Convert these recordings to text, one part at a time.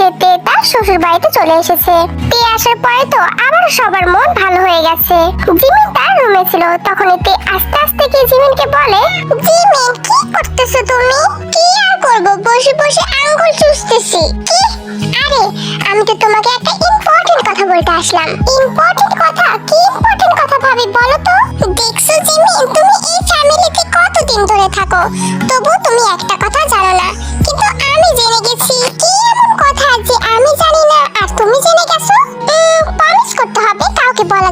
যে তে তার শ্বশুর বাড়িতে চলে এসেছে। তে আসার পরে তো আবার সবার মন ভালো হয়ে গেছে। জিমিন তার রুমে ছিল তখন তে আস্তে আস্তে গিয়ে জিমিনকে বলে, জিমিন, কি করতেছো তুমি? কি আর করব? বসে বসে আঙ্গুল চুষতেছি। কি? আরে, আমি তো তোমাকে একটা ইম্পর্টেন্ট কথা বলতে আসলাম। ইম্পর্টেন্ট কথা? কি ইম্পর্টেন্ট কথা ভাবি বলো তো? দেখছ জিমিন, তুমি এই ফ্যামিলিতে কতদিন ধরে থাকো? তবু তুমি একটা কথা জানো না।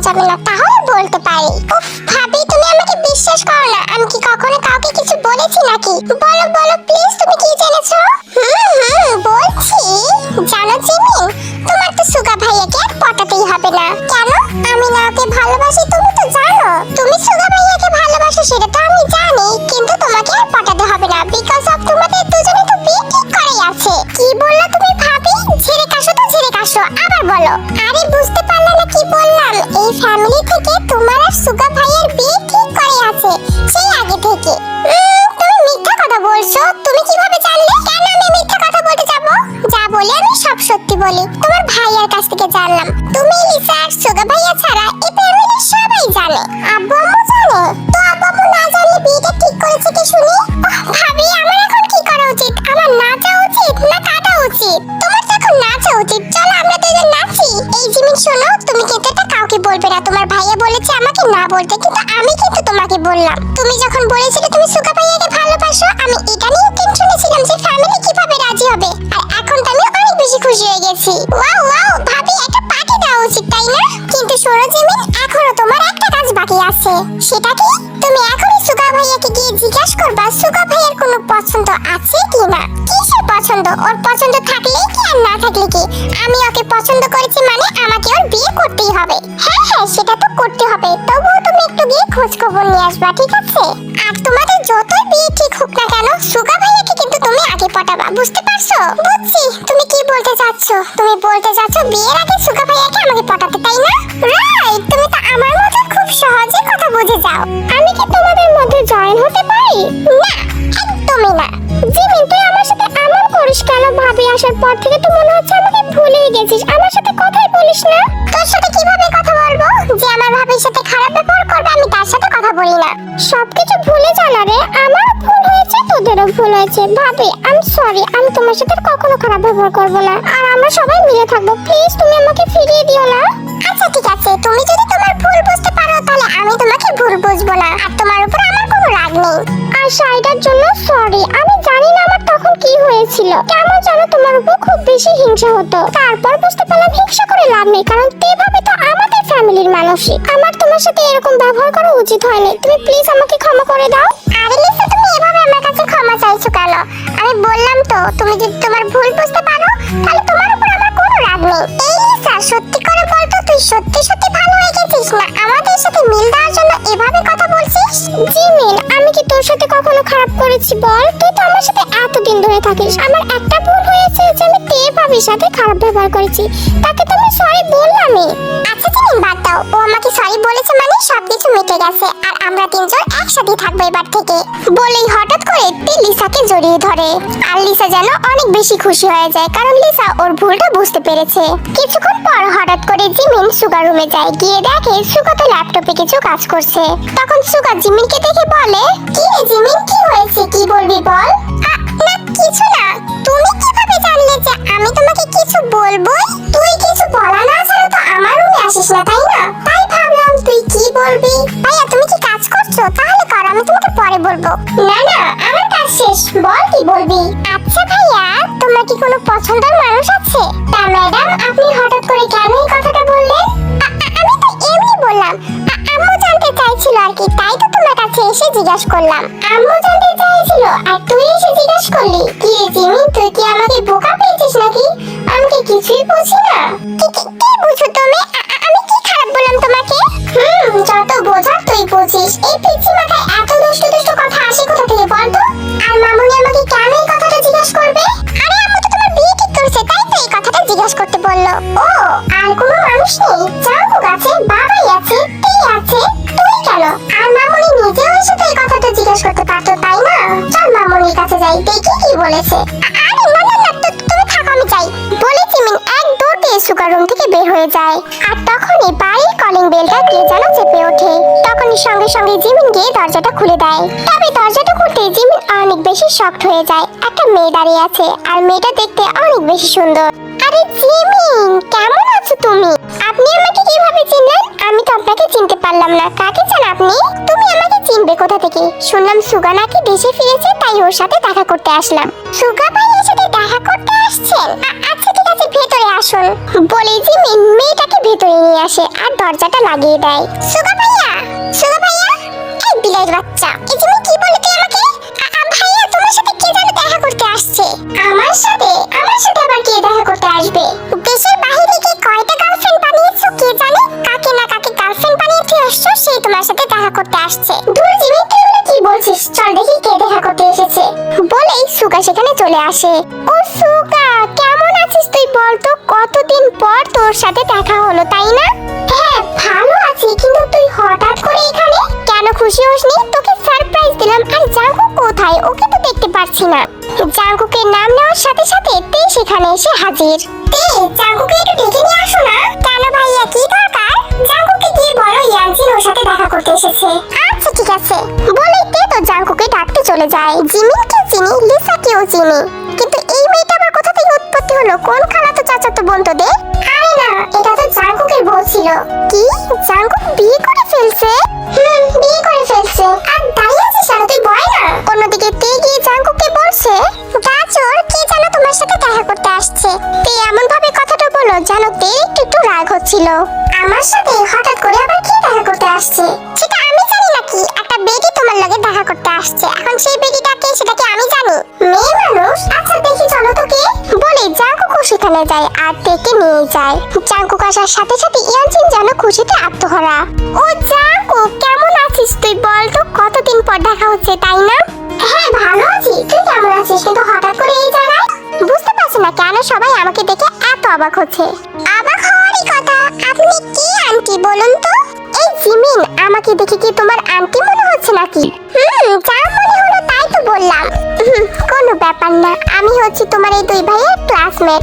যাবে না তাহলে বলতে পারি। উফ, ভাবি, তুমি আমাকে বিশ্বাস করো না। আমি কি কখনো কাউকে কিছু বলেছি নাকি? বলো বলো প্লিজ তুমি কি জেনেছো? হুম হুম, বলছি। জানো জিমিন তোমার তো সুগা ভাইয়াকে আর পটাতেই হবে না। কেন? আমি না ওকে ভালোবাসি, তুমি তো জানো। তুমি সুগা ভাইয়াকে ভালোবাসো সেটা তো আমি জানি, কিন্তু তোমাকে আর পটাতে হবে না বিকজ অফ তোমাদের দুজনে তো বিয়ে ঠিক করেই আছে। কি বললা তুমি, ভাবি? ঝেড়ে কাশো তো ঝেড়ে কাশো, আবার বলো। আরে, বুঝতে ফ্যামিলি থেকে বললাম, তুমি যখন বলেছিলে তুমি সুগা ভাইয়াকে ভালোবাসো, আমি এটা নিয়ে টেনশনে ছিলাম যে ফ্যামিলি কীভাবে রাজি হবে। আর এখন তো আমি অনেক বেশি খুশি হয়ে গেছি। ওয়াও ওয়াও, ভাবি, একটা পার্টি দেওয়া উচিত, তাই না? কিন্তু সরো জিমিন, এখনও তোমার একটা কাজ বাকি আছে। সেটা কি? তুমি এখনই সুগা ভাইয়াকে গিয়ে জিজ্ঞাসা করবা সুগা ভাইয়ার কোনো পছন্দ আছে কি না কিসের পছন্দ? ওর পছন্দ থাকলেই কি আর না থাকলে কি? আমি ওকে পছন্দ করেছি মানে আমাকে ওর বিয়ে করতেই হবে। হ্যাঁ হ্যাঁ সেটা তো করতে খোঁজ খবর নিয়ে আসবা, ঠিক আছে? আর তোমাদের যতই বিয়ে ঠিক হোক না কেন, সুগা ভাইয়াকে কিন্তু তুমি আগে পটাবা, বুঝতে পারছ? বুঝছি। তুমি কি বলতে চাচ্ছ? তুমি বলতে চাচ্ছ বিয়ের আগে সুগা ভাইয়াকে আমাকে পটাতে, তাই না? রাইট তুমি তো আমার মতো খুব সহজে কথা বুঝে যাও। আমি কি তোমাদের মধ্যে জয়েন হতে পারি? না, একদমই না। জিমিন তুই আমার সাথে এমন করিস কেন? ভাবি, আসার পর থেকে তো মনে হচ্ছে আমাকে ভুলেই গেছিস। আমার সাথে কথাই বলিস না। তোর সাথে কীভাবে বলি না। সবকিছু ভুলে জানা রে। আমার ভুল হয়েছে তোদেরও ভুল হয়েছে। ভাবি আই সরি আমি তোমার সাথে কখনো খারাপ ব্যবহার করব না। আর আমরা সবাই মিলে থাকব। প্লিজ তুমি আমাকে ফিরিয়ে দিও না। আচ্ছা ঠিক আছে। তুমি যদি তোমার ভুল বুঝতে পারো তাহলে আমি তোমাকে ভুল বুঝব না। আর তোমার উপর আমার কোনো রাগ নেই। আর শাড়িটার জন্য সরি আমি জানি না আমার তখন কি হয়েছিল। কেমন তোমার উপর খুব বেশি হিংসা হতো। তারপর বুঝতে পারলাম হিংসা করে লাভ নেই, কারণ তেভাবে তো আমাদের ফ্যামিলির মানুষই। আমার তোমার সাথে এরকম ব্যবহার করা উচিত হয়নি। তুমি প্লিজ আমাকে ক্ষমা করে দাও। আরে লিসা, তুমি এভাবে আমার কাছে ক্ষমা চাইছো কেন? আমি বললাম তো, তুমি যদি তোমার ভুল বুঝতে পারো, তাহলে তোমার উপর আমার কোনো রাগ নেই। এই লিসা, সত্যি করে বল তুই সত্যি সত্যি ভালো হয়ে গেছিস না? আমাদের সাথে মিল দেওয়ার জন্য এভাবে কথা বলছিস? জি, মিল। আমি কি তোর সাথে কখনো খারাপ করেছি বল? তুই তো আমার সাথে এতদিন ধরে থাকিস। আমার একটা ভুল হয়েছে যে আমি তে ভাবির সাথে খারাপ ব্যবহার করেছি। তাকে তো আমি সরি বললামই। আচ্ছা তুমি বাদ দাও। ও আমাকে সরি বলেছে মানে সবকিছু মিটে গেছে। আর আমরা তিনজন একসাথে থাকব এবার থেকে। বলেই হঠাৎ করে তে লিসাকে জড়িয়ে ধরে। আর লিসা যেন অনেক বেশি খুশি হয়ে যায়, কারণ লিসা ওর ভুলটা বুঝতে পেরেছে। কিছুক্ষণ পর হঠাৎ করে জিমিন সুগার রুমে যায়, গিয়ে দেখে সুগা তো ল্যাপটপে কিছু কাজ করছে। তখন সুগা জিমিনকে দেখে বলে, কি রে জিমিন, কি হয়েছে? কি বলবি বল? না, কিছু না। তুমি কীভাবে জানলে যে আমি তোমাকে কিছু বলবোই? তুই কিছু বলা না ছাড়া তো, আমার রুমে আসিস না, তাই না? তাই ভাবলাম, তুই কি বলবি? ভাইয়া, তুমি কি কাজ করছ? তাহলে কর, আমি তোমাকে পরে বলব। না না, আমার কাজ শেষ। বল কি বলবি? আচ্ছা ভাইয়া, তোমার কি কোনো পছন্দের মানুষ আছে? তা, ম্যাডাম জিজ্ঞাসা করলাম, আম্মু জানতে চাইছিল, আর তুই এসে জিজ্ঞাসা করলি, কি রে জিমি, তুই কি আমাকে বোকা পেয়েছিস নাকি? আমাকে কিছুই বুঝি না। কি তখনই সঙ্গে সঙ্গে জিমিন গিয়ে দরজাটা খুলে দেয়। তবে দরজাটা খুলতে জিমিন অনেক বেশি শক্ট হয়ে যায়। একটা মেয়ে দাঁড়িয়ে আছে, আর মেয়েটা দেখতে অনেক বেশি সুন্দর। আরে জিমিন, কেমন আছো তুমি? আপনি আমাকে কীভাবে চিনলেন? আমি তো আপনাকে চিনতে পারলাম না। কাকে চান আপনি? তুমি আমাকে চিনবে কোথা থেকে? শুনলাম সুগা নাকি দেশে ফিরেছে, তাই ওর সাথে দেখা করতে আসলাম। সুগা ভাইয়ের সাথে দেখা করতে আসছেন? আচ্ছা ঠিক আছে, ভেতরে আসুন। বলে জিমিন মেয়েটাকে ভেতরে নিয়ে আসে, আর দরজাটা লাগিয়ে দেয়। সুগা ভাইয়া সুগা ভাইয়া এই বিলাই বাচ্চা। এই জিমিন কি বলে তুই আমাকে? ভাইয়া তোমার সাথে কে যেন দেখা করতে আসছে? আমার সাথে? আমার সাথে আবার কে দেখা করতে আসবে? দেশের বাইরে কি কয়টা গার্লফ্রেন্ড বানিয়েছো কে জানে? কাকে না কাকে গার্লফ্রেন্ড বানিয়ে তুই আসছো সেই তোমার সাথে দেখা করতে আসছে। দূর জিমিন তুই কি বলছিস? চল দেখি কে দেখা করতে এসেছে। বলেই সুগা সেখানে চলে আসে। ও সুগা কেমন আছিস তুই বল তো কতদিন পর তোর সাথে দেখা না। জাঙ্কুকের নাম নেওয়ার সাথে সাথে তে সেখানে এসে হাজির। তে জাঙ্কুকে একটু ডেকে নিয়ে আসো না। কেন ভাইয়া কি দরকার? জাঙ্কুকে গিয়ে বলো ইয়ানজিন ওর সাথে দেখা করতে এসেছে। আচ্ছা ঠিক আছে। বলে তে তো জাঙ্কুকে ডাকতে চলে যায়। জিমিনকে চিনি লিসাকেও চিনি। সাথে সাথে ইয়ানজিন যেন খুশিতে আত্মহারা। ও জাঙ্কুক কেমন আছিস তুই বল তো? কতদিন পর দেখা হচ্ছে তাই না? হ্যাঁ ভালো আছি। তুই কেমন আছিস? কিন্তু হঠাৎ করে এই জায়গায়? বুঝতে পারছি না কেন সবাই আমাকে দেখে এত অবাক হচ্ছে। অবাক হওয়ারই কথা। আপনি কি আন্টি বলুন তো? এই জিমিন আমাকে দেখে কি তোমার আন্টি মনে হচ্ছে নাকি? হুম যা মনে হলো তাই তো বললাম। কোনো ব্যাপার না। আমি হচ্ছি তোমার এই দুই ভাইয়ের ক্লাসমেট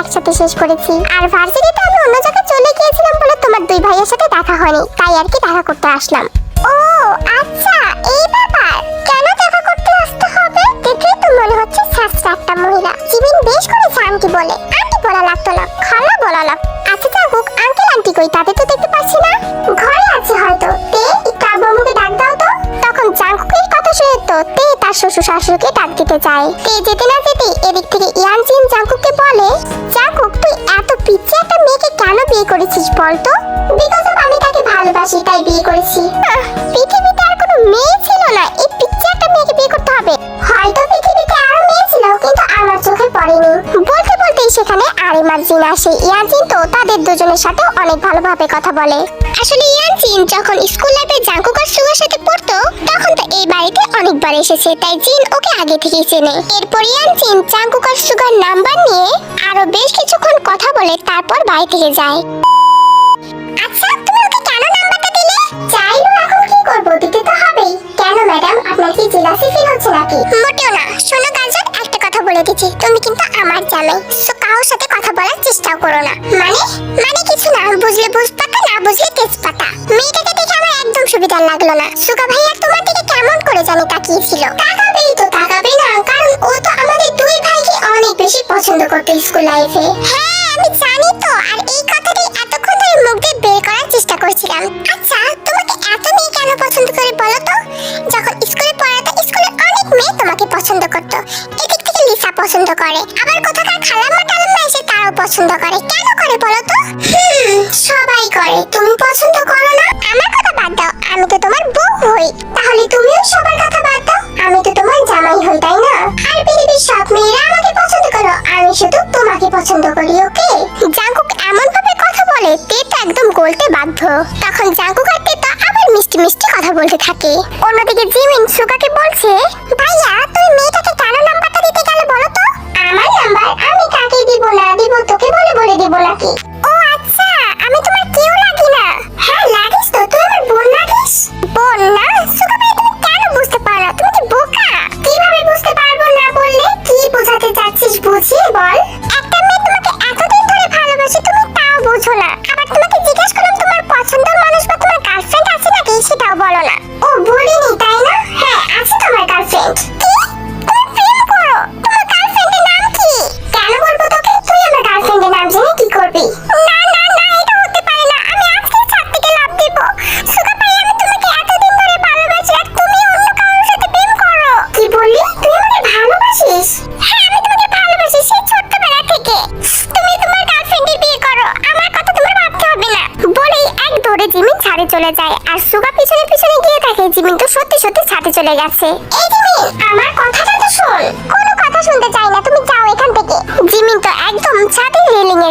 একসাথে শেষ করেছি। আর ভার্সিটিতে আমি অন্য জায়গায় চলে গিয়েছিলাম বলে তোমার দুই ভাইয়ের সাথে দেখা হয়নি। তাই আর কি দেখা করতে আসলাম। ও আচ্ছা এই ব্যাপার। কেন দেখা করতে আসতে হবে? দেখে তো মনে হচ্ছে শাস্ত্র একটা মহিলা। জিমিন বেশ করেছে আন্টি বলে। আন্টি বলা লাগতো না। আরিমার জিন আসে ইয়ানজিন তো তাদের দুজনের সাথে অনেক ভালোভাবে কথা বলে। আসলে ইয়ানজিন যখন স্কুল লাইফে জাঙ্কুক আর সুগার সাথে পড়তো তখন তো এই বাড়িতে অনেকবার এসেছে তাই জিন ওকে আগে থেকেই চেনে। এরপর ইয়ানজিন জাঙ্কুক আর সুগার নাম্বার নিয়ে আরও বেশ কিছুক্ষণ কথা বলে তারপর বাড়ি থেকে যায়। আচ্ছা তুমি ওকে কেন নাম্বারটা দিলে? চাইলো এখন কি করব? দিতে তো হবেই। কেন ম্যাডাম আপনার কি জেলাসি ফিল হচ্ছে নাকি? মোটেও না। শোনো দিচ্ছি তুমি কিন্তু আমার জামাই সো কারোর সাথে কথা বলার চেষ্টাও করো না। মানে? মানে কিছু না, বুঝলে বুঝপাতা, না বুঝলে তেজপাতা। মেয়েটাকে দেখে আমার একদম সুবিধা লাগল না। সুগা ভাইয়া, তোমার দিকে কেমন করে জানি তাকিয়েছিল তাকাবেই তো তাকাবে না, কারণ ও তো আমাদের দুই ভাইকে অনেক বেশি পছন্দ করতো স্কুল লাইফে। হ্যাঁ আমি জানি তো, আর এই কথাটাই এতক্ষণ ধরে মুখ দিয়ে বের করার চেষ্টা করছিলাম। আচ্ছা তোমাকে এত মেয়ে কেন পছন্দ করে বলো তো? যখন স্কুলে পড়াতো স্কুলে অনেক মেয়ে তোমাকে পছন্দ করতো। এদিক লিসা পছন্দ করে। আবার কোথাকার খালাম্মা টালাম্মা এসে তারাও পছন্দ করে। কেন করে বলো তো? সবাই করে। তুমি পছন্দ করো না? আমার কথা বাদ দাও। আমি তো তোমার বউ হই। তাহলে তুমিও সবার কথা বাদ দাও। আমি তো তোমার জামাই হই, তাই না? আর পৃথিবীর সব মেয়েরা আমাকে পছন্দ করো। আমি শুধু তোমাকে পছন্দ করি, ওকে? জাঙ্কুক, এমন বলে, তে তো একদম গলতে বাধ্য। তখন জাঙ্কুক আর তে আবার মিষ্টি মিষ্টি কথা বলতে থাকে। অন্যদিকে জিমিন সুগাকে বলছে, ভাইয়া, তুমি মেয়েটাকে কেন নাম্বারটা দিতে গেলে বলো তো?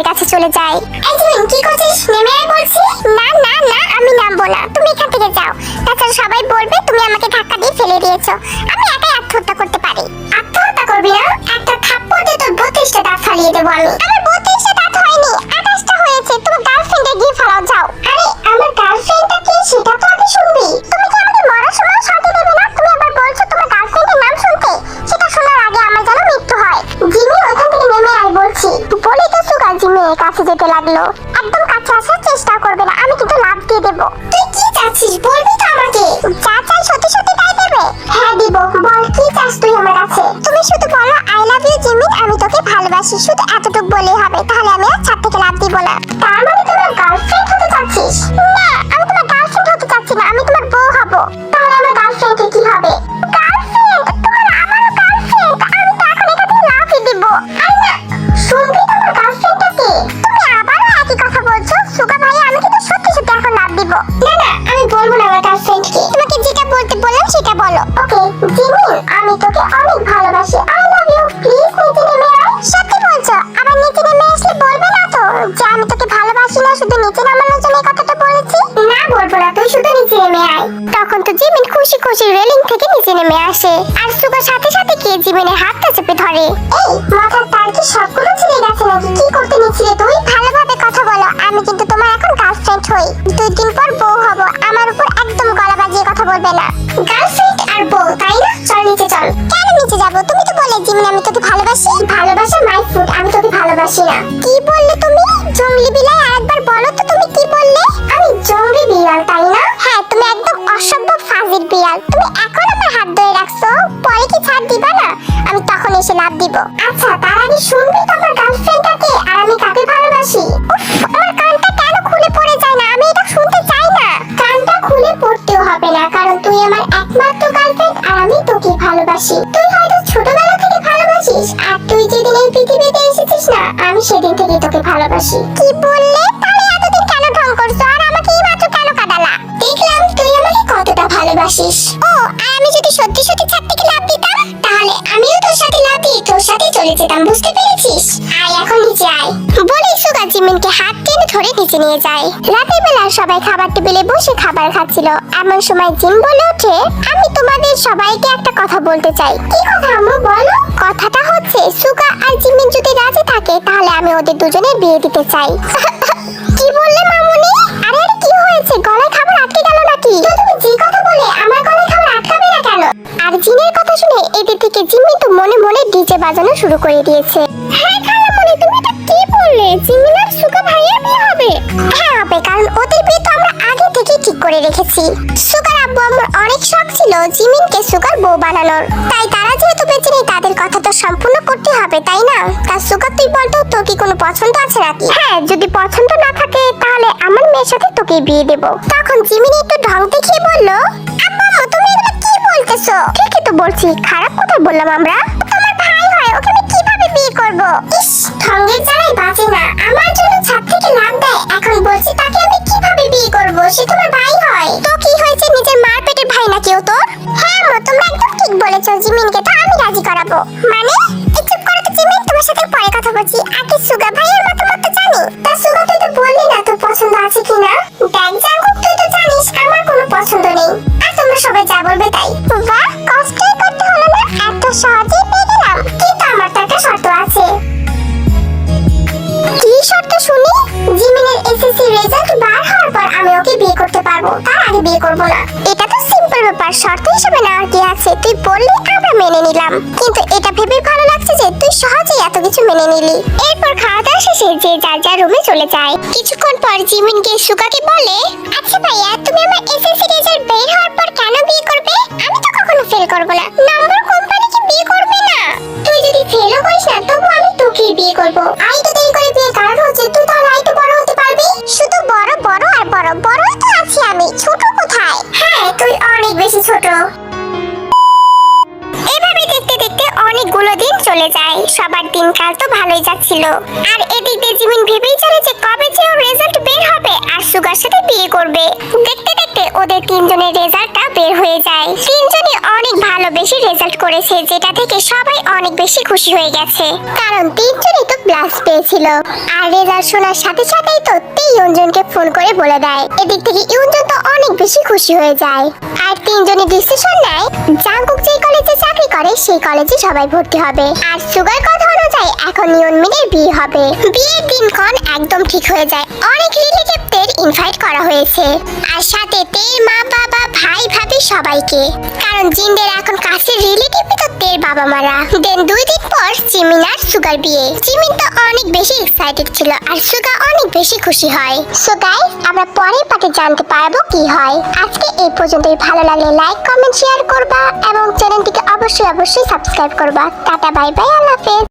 ছাদের কাছে চলে যায় এই কি করছিস? নেমে আয় বলছি। না না না, আমি নামবো না। তুমি এখান থেকে যাও। তাছাড়া সবাই বলবে তুমি আমাকে ধাক্কা দিয়ে ফেলে দিয়েছ। আমি একাই আত্মহত্যা করতে পারি। আত্মহত্যা করবি না? একটা থাপ্পড় দিয়ে তোর বত্রিশটা দাঁত ফালিয়ে দেবো আমি। যেতে লাগল। একদম কাছে আসার চেষ্টা করবে না, আমি কিন্তু লাভ দিয়ে দেবো। তুই কি চাচ্ছিস? বলবি তো আমাকে। যা চাই সত্যি সত্যি তাই দেবে। হ্যাঁ দিব। বল, কি চাস তুই আমার কাছে? তুমি শুধু বলো আই লাভ ইউ জিমি আমি তোকে ভালোবাসি। শুধু এতটুকু বলেই হবে। তাহলে আমি আর ছাদ থেকে লাভ দিব না। দিব না না আমি বলব না আমার গার্লফ্রেন্ড কে। তোমাকে যেটা বলতে বললাম, সেটা বলো। ওকে, জিমি, আমি তোকে অনেক ভালোবাসি। আই লাভ ইউ প্লিজ নিচে নেমে আয়। সত্যি বলছো, আবার নিচে নেমে আসলে বলবে না তো? যে, আমি তোকে ভালোবাসি না, শুধু নিচে নামানোর জন্য এই কথাটা বলেছি? না, বলব না তুই শুধু নিচে নেমে আয়। তখন তো জিমিন খুশি খুশি রেলিং থেকে নিচে নেমে আসে। আর সুগার সাথে সাথে গিয়ে জিমিনের হাতটা চেপে ধরে। এই গার্লফ্রেন্ড দুই দিন পর বউ হব। আমার উপর একদম গলা বাজিয়ে কথা বলবে না। গার্লফ্রেন্ড আর বউ, তাই না? চল নিচে চল। কেন নিচে যাব? তুমি তো বলে জিমিন, আমি তোকে ভালোবাসি। ভালোবাসা মাই ফুড আমি তোকে ভালোবাসি না। কি বললে তুমি? জঙ্গলি বিলাই আরেকবার বলো তো তুমি কি বললে? আমি জঙ্গলি বিড়াল, তাই না? হ্যাঁ তুমি একদম অসভ্য ফাজিল বিড়াল। তুমি এখন আমার হাত ধরে রাখছো। পরে কি ছাড় দিবা না? আমি তখন এসে লাভ দিব। আচ্ছা তার আগে শুনবি। ভালোবাসি কি বললে? তাহলে এতদিন কেন ঢং করছ? আর আমাকে এই মাত্র কেন কাঁদালা? দেখলাম তুই আমাকে কতটা ভালোবাসিস। ও আর আমি যদি সত্যি সত্যি ছাদ থেকে লাভ দিতাম? তাহলে আমিও তোর সাথে লাভ দিয়ে তোর সাথে চলে যেতাম বুঝতে পেরেছিস? আয় এখন নিচে আয়। বলে সুগা জিমিনকে হাত টেনে ধরে নিচে নিয়ে যায়। রাতের বেলা সবাই খাবার টেবিলে বসে খাবার খাচ্ছিল। এমন সময় জিম বলে ওঠে, আমি তোমাদের সবাইকে একটা কথা বলতে চাই। কি কথা আম্মু, বলো? কথাটা হচ্ছে, সুগা আর জিমিন যদি রাজি থাকে, তাহলে আমি ওদের দুজনের বিয়ে দিতে চাই। কি বললে মামুনি? আরে কি হয়েছে? গলায় খাবার আটকে গেল নাকি? তুমি যে কথা বলে আমার গলায় কেন আর জিনের কথা শুনে এদের থেকে জিম্মি তো মনে মনে ডিজে বাজানো শুরু করে দিয়েছে। হ্যাঁ খালামণি, তুমি এটা কি বললে? জিমিন আর সুকা ভাইয়ের বিয়ে হবে? হ্যাঁ হবে, কারণ ওদের বিয়ে তো আমরা আগে থেকে ঠিক করে রেখেছি। সুগার আব্বু, আমার অনেক শখ ছিল জিমিনকে সুগার বউ বানানোর। তাই তারা যেহেতু বেঁচে নেই, তাদের কথা তো সম্পূর্ণ করতে হবে, তাই না? তা সুগার তুই বলতো তোর কি কোনো পছন্দ আছে নাকি? হ্যাঁ যদি পছন্দ না থাকে, তাহলে আমার মেয়ের সাথে তোকে বিয়ে দেব। তখন জিমিন একটু ঢং দেখিয়ে বলল, আব্বু তুমি এগুলো বলতেছো? ঠিকই তো বলছি, খারাপ কথা বললাম আমরা। তোমার ভাই হয়, ওকে আমি কীভাবে বিয়ে করব? ইস, ঢঙ্গের জ্বালাই বাঁচে না। আমার জন্য ছাদ থেকে লাভ দেয়। এখন বলছি, তাকে আমি কীভাবে বিয়ে করব? সে তোমার ভাই হয়। তো কি হয়েছে, নিজের মার পেটের ভাই নাকি ও তোর? হ্যাঁ আম্মু তোমরা একদম ঠিক বলেছ, জিমিনকে তো আমি রাজি করাবো। মানে চুপ করো তো, জিমিন। তোমার সাথে পরে কথা বলছি। আগে সুগা ভাইয়ের মতামত জানি। তা সুগা নিলাম কিন্তু এটা ভেবে ভালো লাগছে যে তুই সহজেই এত কিছু মেনে নিলি। এরপর খাওয়া দাওয়া শেষে যে যার যার রুমে চলে যায়। কিছুক্ষণ পর জিমিন গিয়ে সুকাকে বলে আচ্ছা ভাইয়া, তুমি আমার এসএসসি রেজাল্ট বের হওয়ার পর কেন বিয়ে করবে? আমি তো কখনো ফেল করব না। নাম্বার কোম্পানি কি বিয়ে করবে না। তুই যদি ফেল করিস না তবু আমি তোকেই বিয়ে করব। আই চলে যায়। সবার দিনকাল তো ভালোই যাচ্ছিল। আর এদিক দিয়ে জিমিন ভেবেই চলে যে কবে যে ওর রেজাল্ট বের হবে আর সুগার সাথে বিয়ে করবে। দেখতে দেখতে ওদের তিনজনের রেজাল্টটা বের হয়ে যায়। তিনজনই অনেক ভালো বেশি রেজাল্ট করেছে, যেটা থেকে সবাই অনেক বেশি খুশি হয়ে গেছে। কারণ তিনজনই তো প্লাস পেয়েছিল। আর রেজাল্ট শোনার সাথে সাথেই তো ইউনজনকে ফোন করে বলে দেয়। এদিক থেকে ইউনজন তো অনেক বেশি খুশি হয়ে যায়। আর তিনজনই ডিসিশন নেয় জাঙ্কুক যেই কলেজে চাকরি করে, সেই কলেজে সবাই ভর্তি হবে। আর সুগার এখন ইউনমিনের বিয়ে হবে। বিয়ের দিনক্ষণ একদম ঠিক হয়ে যায়। অনেক রিলেটিভদের ইনভাইট করা হয়েছে। আর সাথে তের মা, বাবা, ভাই, ভাবি সবাইকে। কারণ জিনদের এখন কাছের রিলেটিভ তো তের বাবা মারা দেন দুই দিন পর জিমিন আর সুগার বিয়ে। জিমিন তো অনেক বেশি এক্সাইটেড ছিল আর সুগা অনেক বেশি খুশি হয়। সো গাইস আমরা পরের পার্টে জানতে পারব কি হয়। আজকে এই পর্যন্তই। ভালো লাগলে লাইক কমেন্ট শেয়ার করবা এবং চ্যানেলটিকে অবশ্যই অবশ্যই সাবস্ক্রাইব করবা। টাটা বাই বাই আল্লাহ হাফেজ।